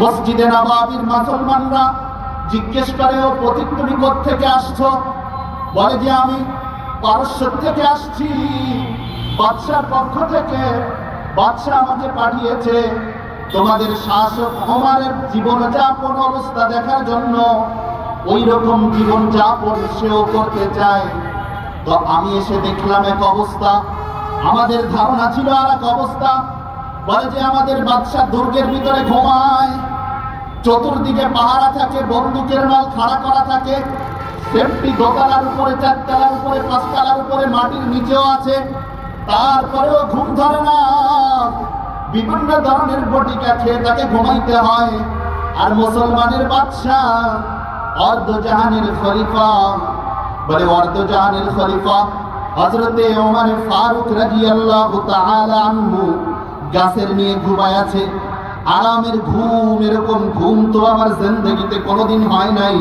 মসজিদে নবাবির মুসলমানরা জিজ্ঞেস করে, ও প্রতীক তুমি থেকে আসছো? বলে যে, আমি পারস্য থেকে আসছি। বাদশার পক্ষ থেকে বাদশাহ আমাকে পাঠিয়েছে। তোমাদের শাসক ওমারের জীবনযাপন অবস্থা দেখার জন্য ওই রকম জীবনযাপন সেও করতে চায়। তো আমি এসে দেখলাম এক অবস্থা। আমাদের ধারণা ছিল আর এক অবস্থা। বলে যে, আমাদের বাদশা দুর্গের ভিতরে ঘুমায়। চতুর্দিকে পাহারা থাকে, বন্দুকের মাল খাড়া করা থাকে। সেফটি দোতলার উপরে, চারতলার উপরে, পাঁচতলার উপরে, মাটির নিচেও আছে। তারপরেও ঘুম ধরে না। বিভিন্ন ধরনের বটিকা খেয়ে তাকে ঘুমাইতে হয়। আর মুসলমানের বাদশাহ অর্ধজাহানের খলিফা, বলে অর্ধজাহানের খলিফা হজরতে ওমর ফারুক রাদিয়াল্লাহু তাআলা আনহু গাছের নিয়ে ঘুমায় আছে। আরামের ঘুম এরকম ঘুম তো আমার জিন্দগিতে কোনোদিন হয় নাই।